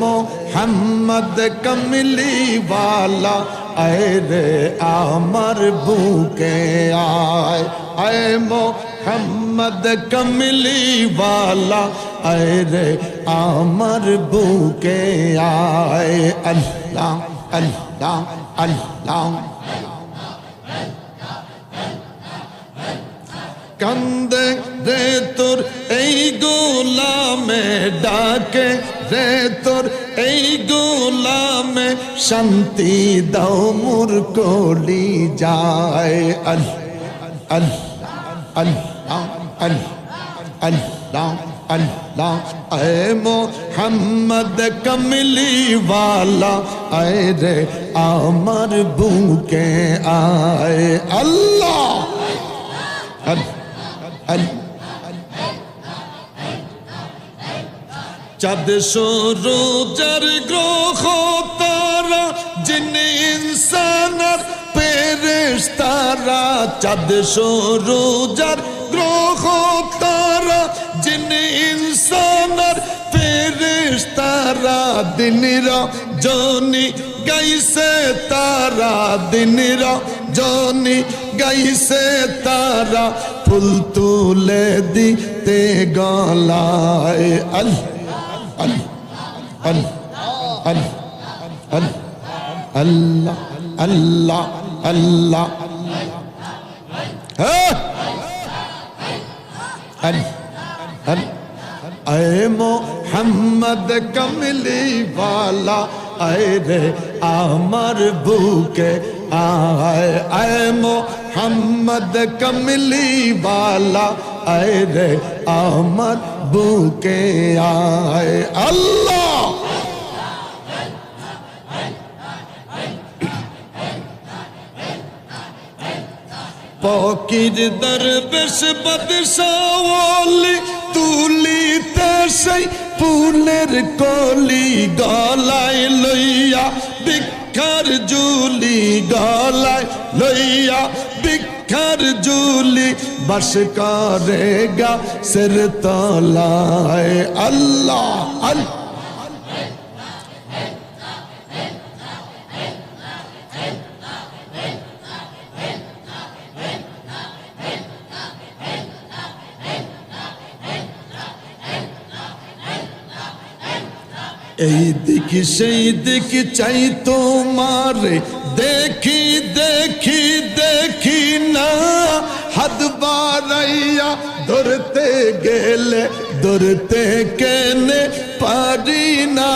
মোহাম্মদ কমলি বালা, আয় রে আমার বুকে আয়। আয় মোহাম্মদ কমলি বালা, আয় রে আমার বুকে আয়। আল্লাহ আল্লাহ আল্লাহ। কান্দে রে তোর এই গোলামে ডাকে রে তোর এই গোলামে শান্তি দাও মুর কলি যায়। আল আল আল্লাহ আল আল্লাহ আল্লাহ এ মোহাম্মদ কমলি वाला আয় রে আমার বুকে আয়। আল্লাহ! চাঁদ সরোজার গ্রহ তারা জিন ইনসানার পেরেশ তারা। চাঁদ সরোজার গ্রহ তারা জিন ইনসানার পেরেশ তারা। দিনরা জনি গাইছে তারা, দিনরা জনি গাইছে তারা। ফুল তুলে দিতে গলায় আল আল্লাহ আল্লাহ আল্লাহ আল্লাহ আল্লাহ اے محمد کملی والا اے رے آمر بھوکے آئے اے محمد کملی والا আয় রে আমার বুকে আয়। আল্লাহ! পকির দরবেশ বদশাওয়ালি তুলিতে সেই ফুলের কলি গলায় লইয়া, ভিক্ষার জুলি গলায় লইয়া, ভিক্ষার জুলি বাস করে গা সের তলায় আল্লাহ আল্লাহ এই দিক সেই দিক চাই তোমার দেখি দেখি দেখি না হাত বাড়াইয়া ধরতে গেলে ধরতে কেনে পারি না।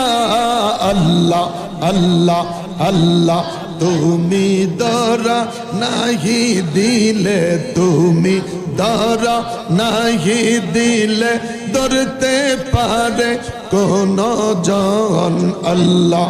আল্লাহ আল্লাহ আল্লাহ, তুমি দরা নাহি দিলে, তুমি দরা নাহি দিলে ধরতে পারে কোন জন। আল্লাহ